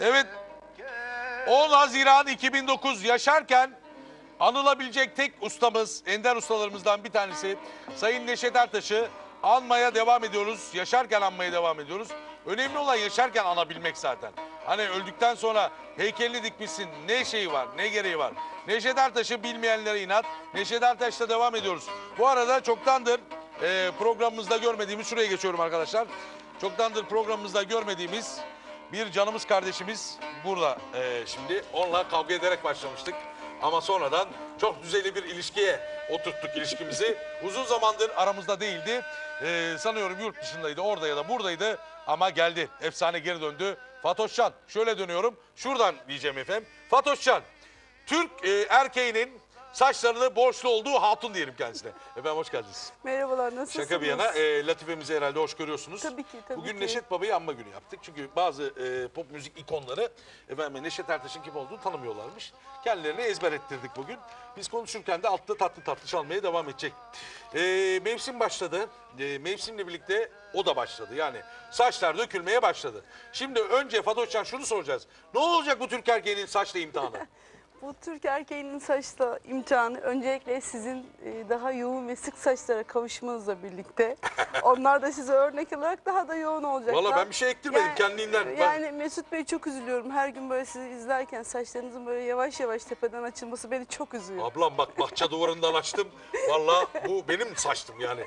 Evet 10 Haziran 2009 yaşarken anılabilecek tek ustamız, ender ustalarımızdan bir tanesi Sayın Neşet Ertaş'ı anmaya devam ediyoruz. Yaşarken anmaya devam ediyoruz. Önemli olan yaşarken anabilmek zaten. Hani öldükten sonra heykelini dikmişsin ne şeyi var ne gereği var. Neşet Ertaş'ı bilmeyenlere inat. Neşet Ertaş'la devam ediyoruz. Bu arada çoktandır e, programımızda görmediğimiz şuraya geçiyorum arkadaşlar. Çoktandır programımızda görmediğimiz bir canımız kardeşimiz burada Ee, şimdi. Onunla kavga ederek başlamıştık. Ama sonradan çok düzeyli bir ilişkiye oturttuk ilişkimizi. Uzun zamandır aramızda değildi. Ee, sanıyorum yurt dışındaydı, orada ya da buradaydı. Ama geldi. Efsane geri döndü. Fatoş Can. Şöyle dönüyorum. Şuradan diyeceğim efendim. Fatoş Can. Türk e, erkeğinin saçlarını borçlu olduğu hatun diyelim kendisine. Efendim hoş geldiniz. Merhabalar nasılsınız? Şaka bir yana e, Latifemizi herhalde hoş görüyorsunuz. Tabii ki, tabii Bugün ki. Neşet Baba'yı anma günü yaptık. Çünkü bazı e, pop müzik ikonları efendim Neşet Ertaş'ın kim olduğunu tanımıyorlarmış. Kendilerine ezber ettirdik bugün. Biz konuşurken de altta tatlı tatlı çalmaya devam edecek. E, mevsim başladı. E, mevsimle birlikte o da başladı. Yani saçlar dökülmeye başladı. Şimdi önce Fatoşcan şunu soracağız. Ne olacak bu Türk erkeğinin saçla imtihanı? Bu Türk erkeğinin saçla imtihanı öncelikle sizin e, daha yoğun ve sık saçlara kavuşmanızla birlikte onlar da size örnek olarak daha da yoğun olacaklar. Vallahi ben bir şey ektirmedim kendiliğinden. Ben- Yani Mesut Bey çok üzülüyorum. Her gün böyle sizi izlerken saçlarınızın böyle yavaş yavaş tepeden açılması beni çok üzüyor. Ablam bak bahçe duvarından açtım. Vallahi bu benim saçtım yani.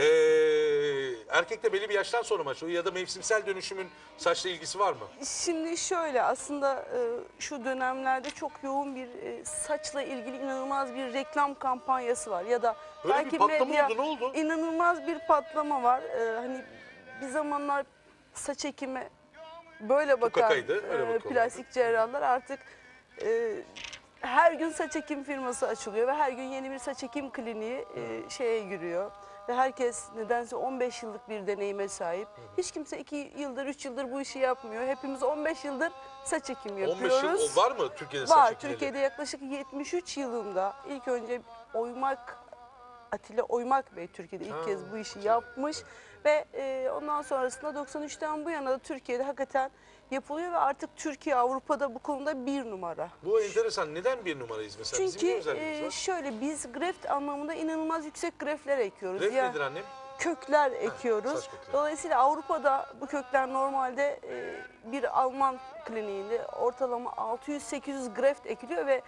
Ee, erkekte belli bir yaştan sonra mı açıyor ya da mevsimsel dönüşümün saçla ilgisi var mı? Şimdi şöyle aslında e, şu dönemlerde çok yoğun bir e, saçla ilgili inanılmaz bir reklam kampanyası var ya da Öyle bir belki patlama medya oldu, ne oldu? inanılmaz bir patlama var. E, hani bir zamanlar saç ekimi böyle bakan Tukakaydı, e, plastik cerrahlar artık e, her gün saç ekim firması açılıyor ve her gün yeni bir saç ekim kliniği e, şeye giriyor. Ve herkes nedense 15 yıllık bir deneyime sahip. Hiç kimse 2 yıldır, 3 yıldır bu işi yapmıyor. Hepimiz 15 yıldır saç ekimi 15 yapıyoruz. yıl var mı Türkiye'de saç Var. ekimleri? Türkiye'de yaklaşık 73 yılında ilk önce Oymak Atilla Oymak Bey Türkiye'de ilk Ha, kez bu işi yapmış ve e, ondan sonrasında 93'ten bu yana da Türkiye'de hakikaten yapılıyor ve artık Türkiye Avrupa'da bu konuda bir numara. Bu enteresan. Neden bir numarayız mesela? Çünkü e, şöyle biz greft anlamında inanılmaz yüksek grefler ekiyoruz. Ref Yani nedir annem? kökler ekiyoruz. kökleri. Dolayısıyla Avrupa'da bu kökler normalde e, bir Alman kliniğinde ortalama 600-800 greft ekiliyor ve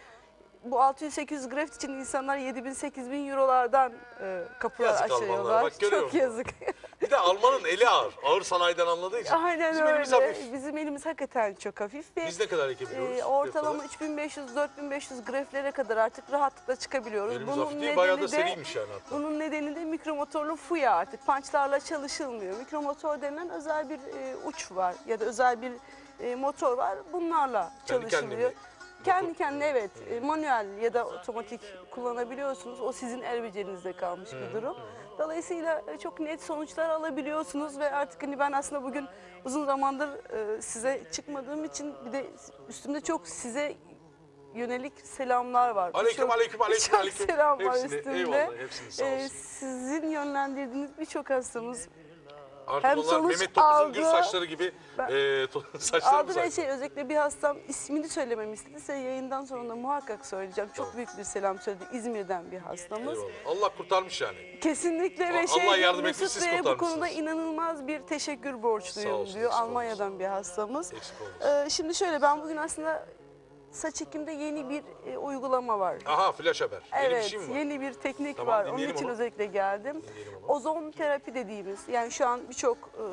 bu 600-800 greft için insanlar 7000-8000 eurolardan e, kapılar Yazık Almanlara, açıyorlar. bak görüyor Çok musun? yazık. Bir de Alman'ın eli ağır. Ağır sanayiden anladığı için. Aynen Bizim öyle. elimiz hafif. Bizim elimiz hakikaten çok hafif ve Biz ne kadar ekebiliyoruz? e, ortalama 3500-4500 greflere kadar artık rahatlıkla çıkabiliyoruz. Elimiz hafif değil, bayağı da seriymiş yani hatta. Bunun nedeni de mikromotorlu fuya artık. Pançlarla çalışılmıyor. Mikromotor denilen özel bir e, uç var ya da özel bir e, motor var. Bunlarla Kendi çalışılıyor. Kendi kendine evet e, manuel ya da otomatik kullanabiliyorsunuz. O sizin el becerinizde kalmış bir durum. Dolayısıyla e, çok net sonuçlar alabiliyorsunuz ve artık hani ben aslında bugün uzun zamandır e, size çıkmadığım için bir de üstümde çok size yönelik selamlar var. Aleyküm, Çok- aleyküm, aleyküm, çok aleyküm. selam var Hepsini, üstümde. eyvallah, hepsini sağ olsun. sizin yönlendirdiğiniz birçok hastamız Artık hem onlar sonuç Mehmet Topuz'un gül aldı- saçları gibi Ben- e, to- saçları mı aldı ve şey özellikle bir hastam ismini söylememi istedi. Size yayından sonra da muhakkak söyleyeceğim. Çok büyük bir selam söyledi. İzmir'den bir hastamız. Allah kurtarmış yani. Kesinlikle ve Allah şey yardım etsin, Mesut siz Bey'e bu kurtarmışsınız. konuda inanılmaz bir teşekkür Sağ borçluyum olsun, diyor. eksik Almanya'dan bir hastamız. Eksik olmasın. Ee, şimdi şöyle ben bugün aslında saç ekimde yeni bir e, uygulama var. Aha flash haber. Yeni bir Evet, şey mi var? yeni bir teknik Tamam, var. Onun dinleyelim için onu. özellikle geldim. Dinleyelim onu. Ozon terapi dediğimiz, yani şu an birçok e,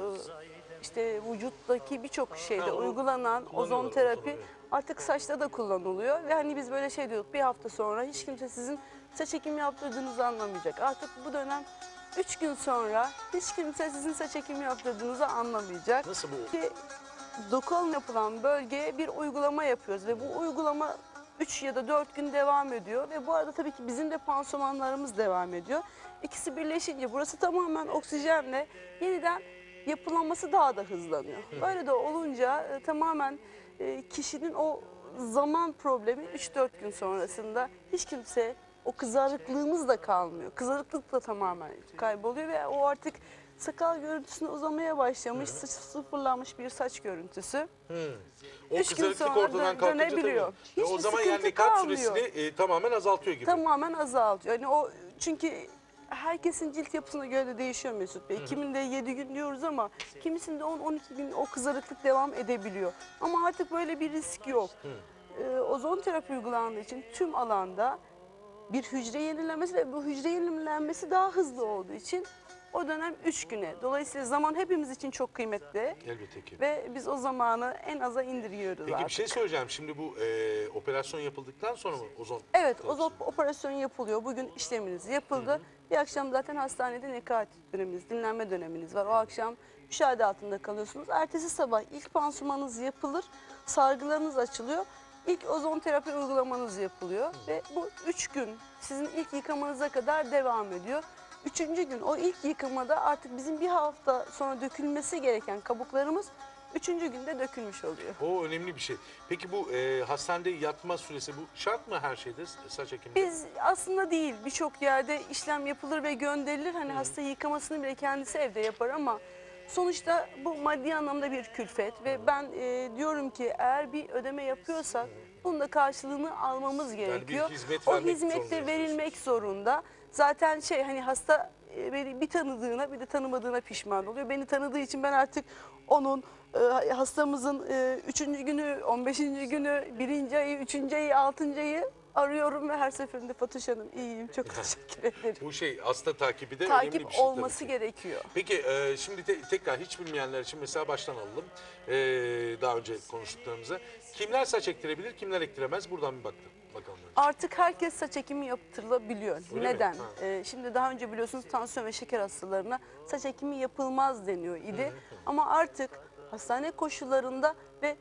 işte vücuttaki birçok şeyde uygulanan ozon terapi evet. artık saçta da kullanılıyor. Ve hani biz böyle şey diyorduk, bir hafta sonra hiç kimse sizin saç ekimi yaptırdığınızı anlamayacak. Artık bu dönem 3 gün sonra hiç kimse sizin saç ekimi yaptırdığınızı anlamayacak. Nasıl bu? Ki dokal yapılan bölgeye bir uygulama yapıyoruz ve bu uygulama 3 ya da 4 gün devam ediyor ve bu arada tabii ki bizim de pansumanlarımız devam ediyor. İkisi birleşince burası tamamen oksijenle yeniden yapılanması daha da hızlanıyor. Böyle de olunca e, tamamen e, kişinin o zaman problemi 3-4 gün sonrasında hiç kimse o kızarıklığımız da kalmıyor. Kızarıklık da tamamen kayboluyor ve o artık sakal görüntüsüne uzamaya başlamış, sıç- sıfırlanmış bir saç görüntüsü. O Üç gün kızarıklık sonra ortadan dön- kalkınca dönebiliyor. tabii. E, o Hiçbir zaman sıkıntı yani kalp kalmıyor. süresini e, tamamen azaltıyor gibi. Tamamen azaltıyor. Yani o çünkü herkesin cilt yapısına göre de değişiyor Mesut Bey. Kiminde 7 gün diyoruz ama kimisinde 10-12 gün o kızarıklık devam edebiliyor. Ama artık böyle bir risk yok. Ee, ozon terapi uygulandığı için tüm alanda bir hücre yenilenmesi ve bu hücre yenilenmesi daha hızlı olduğu için o dönem 3 güne. Dolayısıyla zaman hepimiz için çok kıymetli Elbette ki. ve biz o zamanı en aza indiriyoruz Peki artık. bir şey söyleyeceğim. Şimdi bu e, operasyon yapıldıktan sonra mı ozon? Evet, terapisi? o operasyon yapılıyor. Bugün işleminiz yapıldı. Bir akşam zaten hastanede nekaat döneminiz, dinlenme döneminiz var. O akşam müşahede altında kalıyorsunuz. Ertesi sabah ilk pansumanınız yapılır, sargılarınız açılıyor. İlk ozon terapi uygulamanız yapılıyor ve bu üç gün sizin ilk yıkamanıza kadar devam ediyor. Üçüncü gün o ilk yıkamada artık bizim bir hafta sonra dökülmesi gereken kabuklarımız üçüncü günde dökülmüş oluyor. O önemli bir şey. Peki bu e, hastanede yatma süresi bu şart mı her şeyde saç ekiminde? Biz aslında değil birçok yerde işlem yapılır ve gönderilir. Hani hasta yıkamasını bile kendisi evde yapar ama sonuçta bu maddi anlamda bir külfet ve ben e, diyorum ki eğer bir ödeme yapıyorsak bunun da karşılığını almamız gerekiyor. hizmet o hizmet de verilmek zorunda. Zaten şey hani hasta e, beni bir tanıdığına bir de tanımadığına pişman oluyor. Beni tanıdığı için ben artık onun e, hastamızın e, üçüncü günü, 15. günü, birinci ayı, üçüncü ayı, altıncı ayı arıyorum ve her seferinde Fatoş Hanım iyiyim çok teşekkür ederim. Bu şey hasta takibi de önemli bir Takip şey tabii olması ki. gerekiyor. Peki e, şimdi te- tekrar hiç bilmeyenler için mesela baştan alalım. E, daha önce konuştuklarımıza. Kimler saç ektirebilir, kimler ektiremez? Buradan bir baktım. Bakalım. önce. Artık herkes saç ekimi yaptırılabiliyor. Öyle? Neden? Ee, şimdi daha önce biliyorsunuz tansiyon ve şeker hastalarına saç ekimi yapılmaz deniyor idi. Ama artık hastane koşullarında ve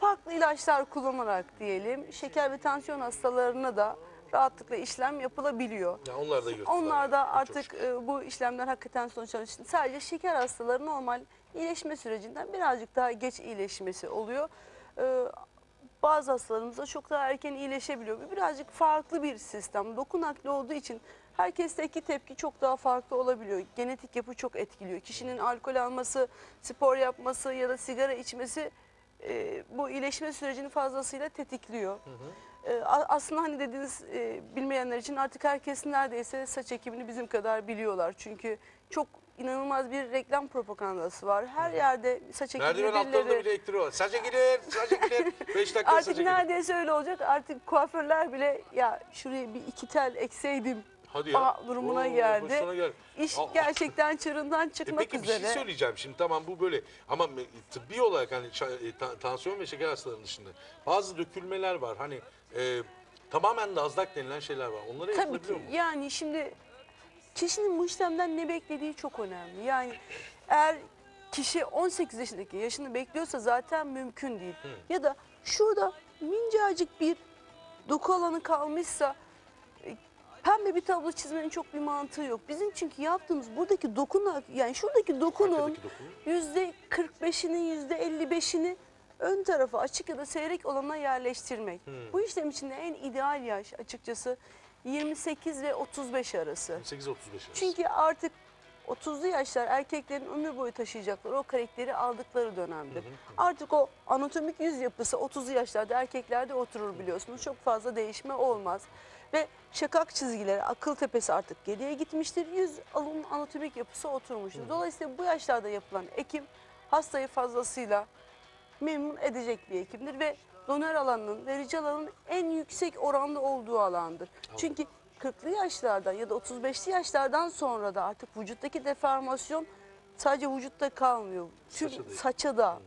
farklı ilaçlar kullanarak diyelim şeker ve tansiyon hastalarına da rahatlıkla işlem yapılabiliyor. Ya onlar da. Onlar da artık e, bu işlemler hakikaten sonuçlanıyor. Sadece şeker hastaları normal iyileşme sürecinden birazcık daha geç iyileşmesi oluyor. E, Bazı hastalarımızda çok daha erken iyileşebiliyor. Bu birazcık farklı bir sistem. Doku nakli olduğu için herkesteki tepki çok daha farklı olabiliyor. Genetik yapı çok etkiliyor. Kişinin alkol alması, spor yapması ya da sigara içmesi e, bu iyileşme sürecini fazlasıyla tetikliyor. E, a- aslında hani dediğiniz e, bilmeyenler için artık herkes neredeyse saç ekimini bizim kadar biliyorlar. Çünkü çok inanılmaz bir reklam propagandası var. Her yerde saç ekimi Merdiven altlarında bile ektiriyorlar. Saç ekilir, saç ekilir. 5 dakika saç Artık ekilir. neredeyse öyle olacak. Artık kuaförler bile ya şuraya bir iki tel ekseydim Hadi ya. Aa, durumuna Oo, geldi. gel. İş Aa, gerçekten çığırından E çıkmak peki bir üzere. şey söyleyeceğim şimdi tamam bu böyle ama tıbbi olarak hani e, ta- tansiyon ve şeker hastalarının dışında bazı dökülmeler var hani e, tamamen de azdak denilen şeyler var. Onlara Tabii ki. mu? Yani şimdi kişinin bu işlemden ne beklediği çok önemli. Yani eğer kişi 18 yaşındaki yaşını bekliyorsa zaten mümkün değil. Ya da şurada mincacık bir doku alanı kalmışsa e, pembe bir tablo çizmenin çok bir mantığı yok. Bizim çünkü yaptığımız buradaki dokuna yani şuradaki dokunun Arkadaki dokunun. yüzde 45'inin yüzde 55'ini ön tarafa açık ya da seyrek olana yerleştirmek. Bu işlem için de en ideal yaş açıkçası 28 ve 35 arası. 8-35 arası. Çünkü artık 30'lu yaşlar erkeklerin ömür boyu taşıyacakları o karakteri aldıkları dönemdir. Artık o anatomik yüz yapısı 30'lu yaşlarda erkeklerde oturur biliyorsunuz. Çok fazla değişme olmaz. Ve şakak çizgileri, akıl tepesi artık geriye gitmiştir. Yüz alın anatomik yapısı oturmuştur. Dolayısıyla bu yaşlarda yapılan ekim hastayı fazlasıyla memnun edecek bir hekimdir ve donör alanının, verici alanının en yüksek oranda olduğu alandır. Çünkü 40'lı yaşlardan ya da 35'li yaşlardan sonra da artık vücuttaki deformasyon sadece vücutta kalmıyor. Tüm Saça da- saça da,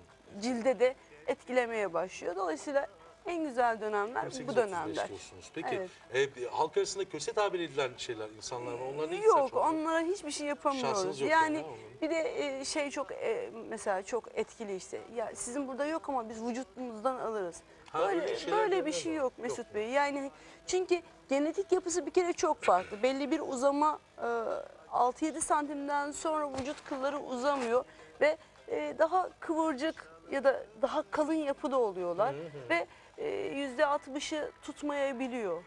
cilde de etkilemeye başlıyor. Dolayısıyla en güzel dönemler 28-35 bu dönemler. diyorsunuz. Peki e, halk arasında köse tabir edilen şeyler insanlar var. Onlara ne Yok onlara hiçbir şey yapamıyoruz. Şansınız yok yani yani, onların. bir de e, şey çok e, mesela çok etkili işte. Ya sizin burada yok ama biz vücudumuzdan alırız. Ha, öyle böyle şeyler böyle bir şey yok Yok. Mesut Bey. Yani çünkü genetik yapısı bir kere çok farklı. Belli bir uzama e, 6-7 santimden sonra vücut kılları uzamıyor ve e, daha kıvırcık ya da daha kalın yapıda oluyorlar ve e, yüzde 60'ı tutmayabiliyor.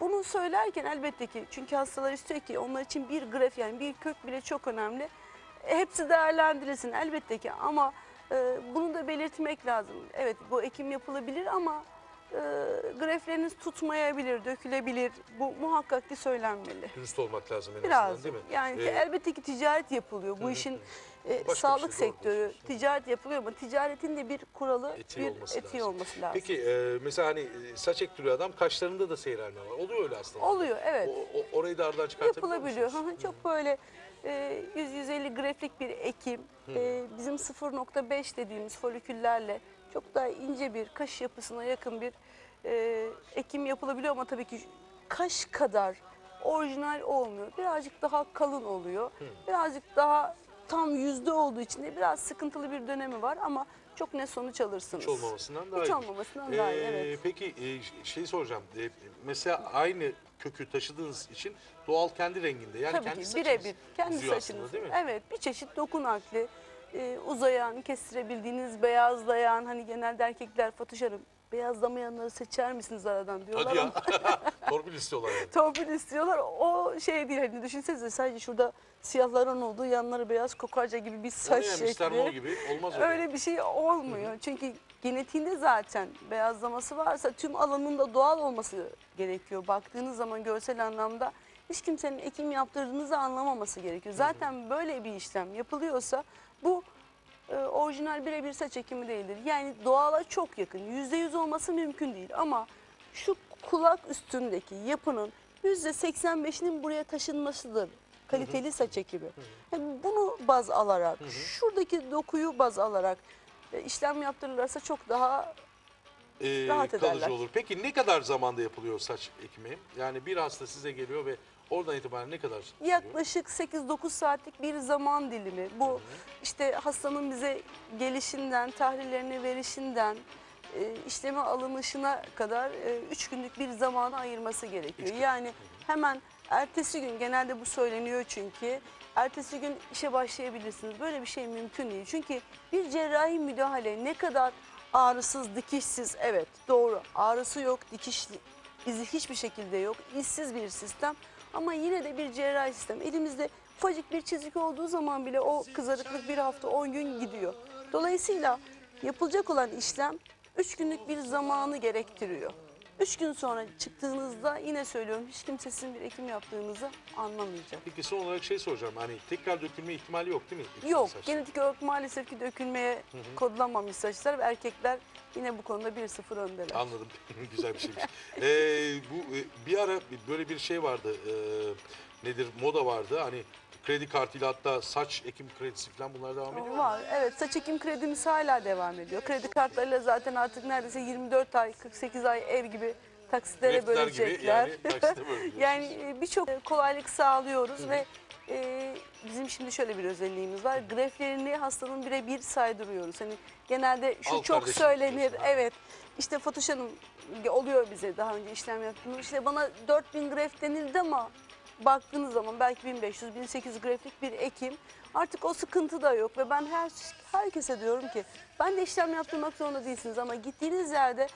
bunu söylerken elbette ki çünkü hastalar istiyor ki onlar için bir graf yani bir kök bile çok önemli. E, hepsi değerlendirilsin elbette ki ama e, bunu da belirtmek lazım. Evet bu ekim yapılabilir ama e, grafleriniz tutmayabilir, dökülebilir. Bu muhakkak ki söylenmeli. Dürüst olmak lazım en Biraz azından değil mi? yani Ee, elbette ki ticaret yapılıyor. Bu işin e, Başka bir sağlık şey, sektörü diyorsunuz. ticaret yapılıyor ama ticaretin de bir kuralı, Etiği bir olması etiği lazım. olması lazım. Peki e, mesela hani e, saç ektiriyor adam kaşlarında da seyrelme var. Oluyor öyle aslında. Oluyor evet. O, o- orayı da aradan çıkartabiliyor Yapılabiliyor. musunuz? Hı hı, Çok böyle e, 100-150 grafik bir ekim. E, bizim 0.5 dediğimiz foliküllerle çok daha ince bir kaş yapısına yakın bir e, ekim yapılabiliyor ama tabii ki kaş kadar orijinal olmuyor. Birazcık daha kalın oluyor. Birazcık daha tam yüzde olduğu için de biraz sıkıntılı bir dönemi var ama çok ne sonuç alırsınız. Hiç olmamasından daha Hiç iyi. olmamasından daha iyi, Ee, evet. Peki e, şey soracağım. E, mesela aynı kökü taşıdığınız için doğal kendi renginde. Yani Tabii kendi ki saçınız birebir kendi uzuyor saçınız. aslında, değil mi? Evet bir çeşit dokunaklı e, uzayan, kestirebildiğiniz, beyazlayan hani genelde erkekler Hanım beyazlamayanları seçer misiniz aradan diyorlar Hadi ya. Torpil istiyorlar yani. torpil istiyorlar. O şey değil hani düşünsenize sadece şurada siyahların olduğu yanları beyaz kokarca gibi bir saç ya, şekli. Mr. Gibi olmaz öyle. Öyle bir şey olmuyor. Çünkü genetiğinde zaten beyazlaması varsa tüm alanında doğal olması gerekiyor. Baktığınız zaman görsel anlamda hiç kimsenin ekim yaptırdığınızı anlamaması gerekiyor. Zaten böyle bir işlem yapılıyorsa bu e, orijinal birebir saç ekimi değildir. Yani doğala çok yakın. Yüzde yüz olması mümkün değil ama şu kulak üstündeki yapının yüzde 85'inin buraya taşınmasıdır. Kaliteli saç ekimi. Yani bunu baz alarak, şuradaki dokuyu baz alarak e, işlem yaptırılırsa çok daha Ee, rahat kalıcı ederler. olur. Peki ne kadar zamanda yapılıyor saç ekimi? Yani bir hasta size geliyor ve oradan itibaren ne kadar yaklaşık 8-9 saatlik bir zaman dilimi. Bu işte hastanın bize gelişinden, tahlillerini verişinden, e, işleme alınışına kadar 3 günlük bir zamanı ayırması gerekiyor. Üç. Yani hemen ertesi gün genelde bu söyleniyor çünkü ertesi gün işe başlayabilirsiniz. Böyle bir şey mümkün değil. Çünkü bir cerrahi müdahale ne kadar ağrısız, dikişsiz evet doğru ağrısı yok, dikiş izi hiçbir şekilde yok, izsiz bir sistem ama yine de bir cerrahi sistem. Elimizde ufacık bir çizik olduğu zaman bile o kızarıklık bir hafta 10 gün gidiyor. Dolayısıyla yapılacak olan işlem 3 günlük bir zamanı gerektiriyor. 3 gün sonra çıktığınızda yine söylüyorum hiç kimse sizin bir ekim yaptığınızı anlamayacak. Peki son olarak şey soracağım. Hani tekrar dökülme ihtimali yok değil mi? ekilen Yok, saçta? genetik olarak maalesef ki dökülmeye kodlanmamış saçlar ve erkekler yine bu konuda 1-0 öndeler. Anladım. Güzel bir şeymiş. Ee, bu e, bir ara böyle bir şey vardı. Ee, nedir? Moda vardı. Hani kredi kartıyla hatta saç ekim kredisi falan bunlar devam ediyor. mu? Var. Evet saç ekim kredimiz hala devam ediyor. Kredi kartlarıyla zaten artık neredeyse 24 ay, 48 ay ev gibi taksitlere Defter gibi bölecekler. yani taksite bölüyorsunuz. yani e, birçok kolaylık sağlıyoruz ve e, bizim şimdi şöyle bir özelliğimiz var. Greflerini hastanın birebir saydırıyoruz. Hani genelde şu Al çok kardeşim söylenir. diyorsun, ha. Evet. İşte Fatoş Hanım oluyor bize daha önce işlem yaptığımız. İşte bana 4000 gref denildi ama baktığınız zaman belki 1500 1800 grafik bir ekim. Artık o sıkıntı da yok ve ben her herkese diyorum ki ben de işlem yaptırmak zorunda değilsiniz ama gittiğiniz yerde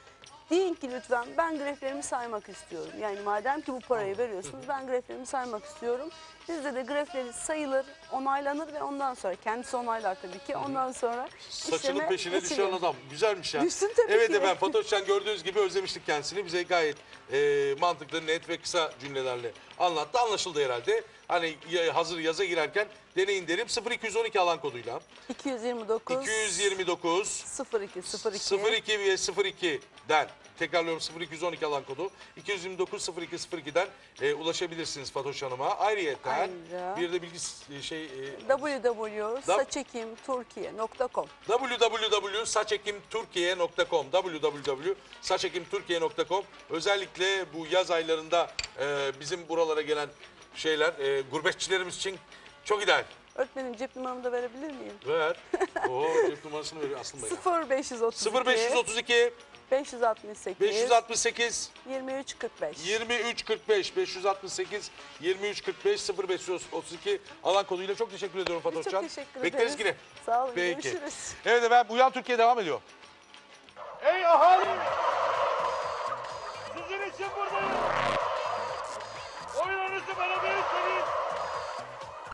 deyin ki lütfen ben greflerimi saymak istiyorum. Yani madem ki bu parayı veriyorsunuz ben greflerimi saymak istiyorum. Bizde de grefleri sayılır, onaylanır ve ondan sonra kendisi onaylar tabii ki. Ondan sonra Saçının işleme peşine düşen geçilir. adam. Güzelmiş ya. Düşsün tabii evet ki. efendim gördüğünüz gibi özlemiştik kendisini. Bize gayet e, mantıklı, net ve kısa cümlelerle anlattı. Anlaşıldı herhalde. Hani ya- hazır yaza girerken deneyin derim. 0212 alan koduyla. 229 229 02 02 02 ve 02'den tekrarlıyorum 0212 alan kodu 229 02 02'den e, ulaşabilirsiniz Fatoş Hanım'a. Ayrıyeten Ayrıca- bir de bilgi s- şey e, www.saçekimturkiye.com www.saçekimturkiye.com www.saçekimturkiye.com Özellikle bu yaz aylarında e, bizim buralara gelen şeyler e, gurbetçilerimiz için çok ideal. Öğretmenim cep numaramı da verebilir miyim? Ver. Oo, cep numarasını veriyor Aslım Bey. 0532 0532 568 568 23 45. 23 45 568 23 45 0532 alan koduyla çok teşekkür ediyorum Fatoş çok Can. teşekkür Bekleriz ederiz. yine. Sağ olun. Peki. Görüşürüz. Evet efendim Uyan Türkiye devam ediyor. Ey ahali! Bada bing!